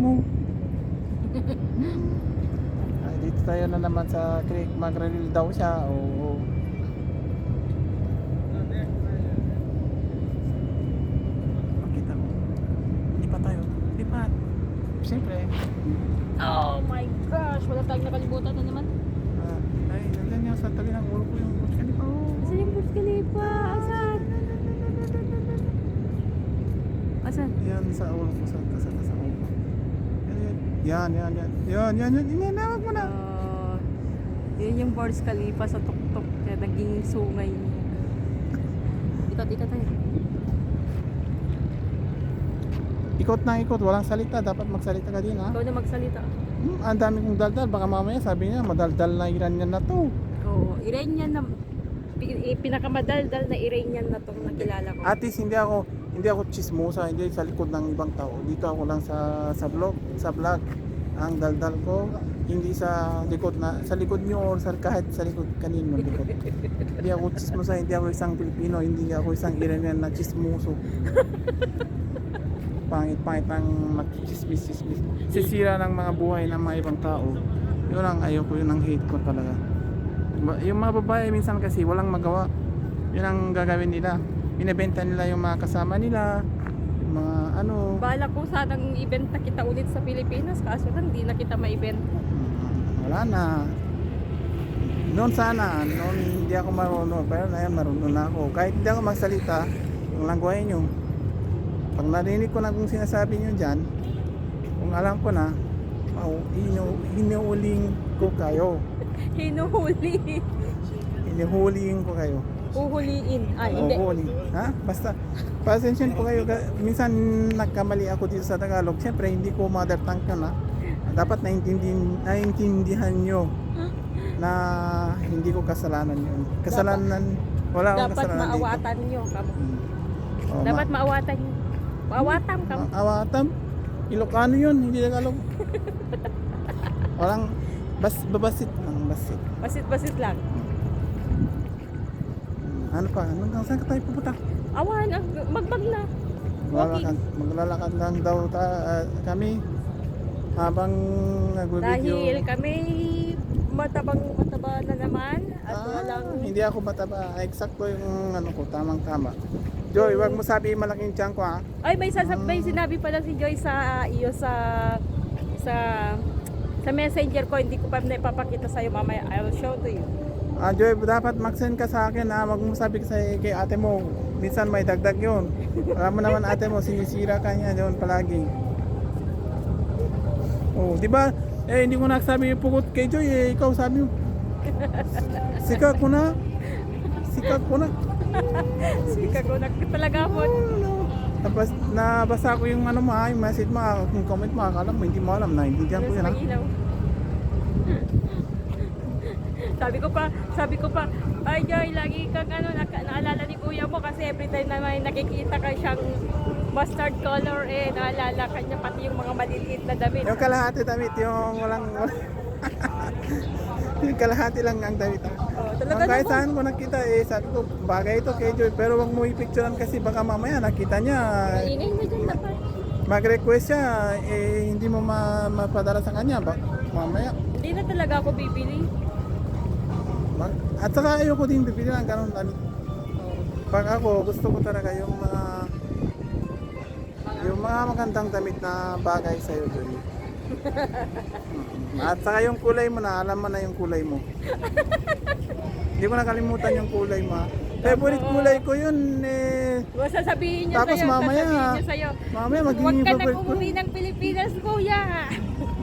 mo. Ay, dito tayo na naman sa creek. Magre-reel daw siya. Oo. Makita mo. Lipat tayo. Lipat. Siyempre. Oh my gosh, wala tayong nakalimutan na naman. Ah, ay, nandiyan yan sa tabi ng ulo ko yung Burj Khalifa. Oh. Asan yung Burj Khalifa? Asan? Asan? Yan sa ulo ko. Sa. Yan, yan. Yan, yan, yan. Yan, yan. Yan, nawag mo na. Uh, yun yung Burj Khalifa sa tuktok na naging sungay niya. Ikot, ikot tayo. Ikot na ikot. Walang salita. Dapat magsalita ka din, ha? Ikaw na magsalita. Hmm, ang dami kong daldal. Baka mamaya sabi niya, madaldal na Iranian na to. Oo, Iranian na eh, pinakamadaldal na Iranian na tong nakilala ko. At least hindi ako hindi ako chismosa, hindi sa likod ng ibang tao. Dito ako lang sa sa vlog, sa vlog. Ang daldal ko hindi sa likod na sa likod niyo or sa kahit sa likod kanino likod. hindi ako chismosa, hindi ako isang Pilipino, hindi ako isang Iranian na chismoso. Pangit-pangit ng magchismis-chismis. Sisira ng mga buhay ng mga ibang tao. Yun ang ayoko, yun ang hate ko talaga. Yung mga babae minsan kasi walang magawa. Yun ang gagawin nila. Binebenta nila yung mga kasama nila. Mga ano. Bala ko sanang ibenta kita ulit sa Pilipinas kaso lang di na kita maibenta. Wala na. Noon sana, noon hindi ako marunong. Pero ngayon marunong na ako. Kahit hindi ako magsalita, yung langwahe nyo. Pag narinig ko na kung sinasabi nyo dyan, kung alam ko na, oh, inu, hinuhuling ko kayo. Hinuhuli. Hinuhuling ko kayo. Uhuliin. Ay, hindi. Oo, huli. Ha? Basta, pasensyon po kayo. Ka- Minsan nagkamali ako dito sa Tagalog. Siyempre, hindi ko mother tongue yun ha. Dapat naintindihan, naintindihan nyo na hindi ko kasalanan yun. Kasalanan, wala akong Dapat kasalanan dito. maawatan nyo. Kamo. Hmm. Oo, Dapat ma- maawatan nyo. Maawatam ka. ma- awatam. Ilocano yun, hindi Tagalog. Walang, bas, babasit lang, basit. Basit-basit lang. Ano pa? Hanggang saan ka tayo pupunta? Awan, magbag na. Maglalakad, maglalakad lang daw ta, ah, kami habang nagwe-video. Dahil kami matabang mataba na naman at Ah, walang hindi ako mataba. Eksakto yung ano ko, tamang tama. Joy, wag mo sabihin malaking tiyan ko ha. Ay, may sasab Ah. may sinabi pala si Joy sa iyo sa sa sa messenger ko, hindi ko pa naipapakita sa iyo mamaya. I will show to you. Ah, Joy, dapat mag-send ka sa akin ha. Wag mo sabi sa kay ate mo. Minsan may dagdag yun. Alam mo naman ate mo, sinisira ka niya yun palagi. Oh, di ba? Eh, hindi ko nagsabi yung pugot kay Joy eh. Ikaw sabi mo. Sikat ko na. Sikat ko na. Sika ko nag talaga po. Tapos nabasa ko yung ano mo ha, yung message mo, ha, yung comment mo, akala mo hindi mo alam na hindi ko yun ha. Sabi ko pa, sabi ko pa, ay Joy, lagi kang ano, naka, naalala ni kuya mo kasi every time na may nakikita ka siyang mustard color eh, naalala ka niya pati yung mga maliliit na damit. Yung kalahati damit, yung walang, yung kalahati lang ang damit. Oh, talaga Ang kahit naman. saan ko nakita eh, sabi ko, bagay ito kay Joy, pero wag mo i-picturean kasi baka mamaya nakita niya, Ingay na dyan dapat. mag-request siya, eh hindi mo ma mapadala sa kanya, ba? mamaya. Hindi na talaga ako bibili. Mag- At saka ayoko din bibili ng ganun damit. Pag ako, gusto ko talaga yung mga yung mga magandang damit na bagay sa iyo, Joy. Mm. At saka yung kulay mo na, alam mo na yung kulay mo. Hindi ko nakalimutan yung kulay mo. ha. Favorite kulay ko yun eh. Huwag sasabihin niya Tapos sa'yo, mamaya, sasabihin niya sa'yo. Mamaya Huwag magiging ka na favorite ko. umuwi ng Pilipinas, kuya.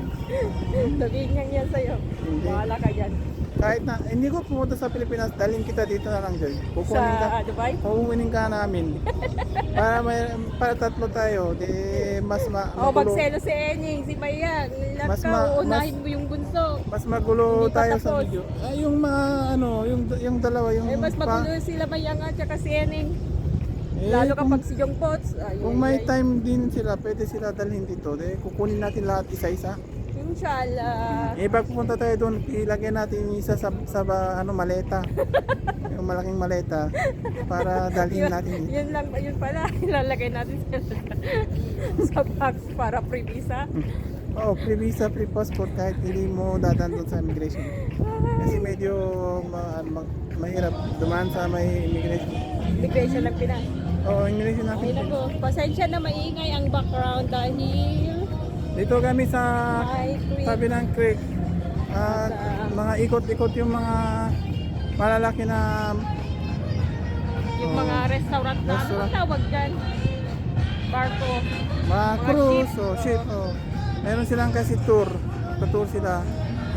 Sabihin niya niya sa'yo. Hindi. Bahala ka dyan. Kahit na, hindi ko pumunta sa Pilipinas, dalhin kita dito na lang, Joy. Kukunin ka. Sa Dubai? Kukunin ka namin. para may para tatlo tayo, di mas ma O, magulo, magselo si Ening, si Maya. Lahat Mas ka, uunahin mas- mo yung bunso. mas magulo Hindi pa tayo sa tapos. video. Ay, yung mga ano, yung yung dalawa, yung Eh, mas pa- magulo sila Maya nga, tsaka si Ening. eh, Lalo kung, kapag si Jong Pots. Ay, kung ay, may ay. time din sila, pwede sila dalhin dito. Di kukunin natin lahat isa-isa. Inshallah. Eh, pag pupunta tayo doon, ilagay natin yung isa sa, sa ano, maleta. yung malaking maleta. Para dalhin Yun, natin. yun lang, yun pala, ilalagay natin sa, sa box para free visa. Oo, oh, free visa, free passport kahit hindi mo dadan doon sa immigration. Kasi medyo ma, ma- mahirap dumaan sa may immigration. Immigration ng Pinas. Oo, oh, immigration Okay na natin. po. Pasensya na maingay ang background dahil Dito kami sa tabi ng creek. At mga ikot-ikot yung mga malalaki na Yung mga restaurant na, ano Restaurant. ang tawag dyan? Barko. mga Mga cruise ship, o oo. ship. Oh. Meron silang kasi tour. Tour sila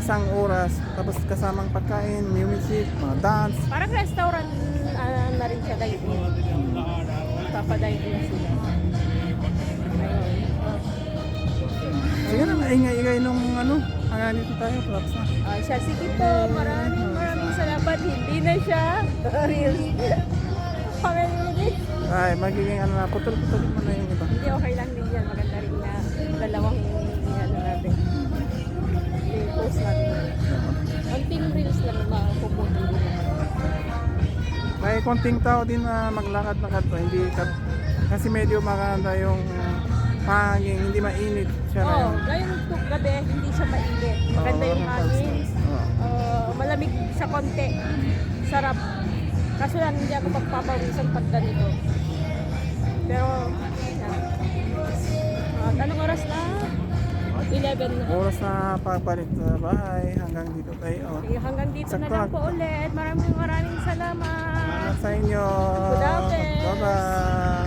isang oras. Tapos kasamang pagkain, music, mga dance. Parang restaurant ah, na rin siya dahil Papadayin din sila. Ayun. Maingay-ingay nung ano. Hanggang dito tayo, props na. Ah, siya, sige po, maraming maraming salamat. Hindi na siya. Reels. Kami ulit. Ay, magiging ano na, putol-putol mo na yung iba. Hindi, okay lang din yan. Maganda rin na dalawang ano natin. Natin. Konting reels lang makapupunti din. May konting tao din na maglakad-lakad pa, hindi kasi medyo maganda yung hangin, hindi mainit siya na Oo, yung ngayon po gabi, hindi siya mainit. Maganda yung hangin. Ah, malamig sa konti. Sarap. Kaso lang hindi ako magpapawisan pag ganito. Pero. At anong oras na? 11 na. Oras na papalit sa bahay hanggang dito tayo. Oh. Eh, hanggang dito na Sakto. lang po ulit. Maraming maraming salamat. Sa inyo. Good afternoon. Bye-bye.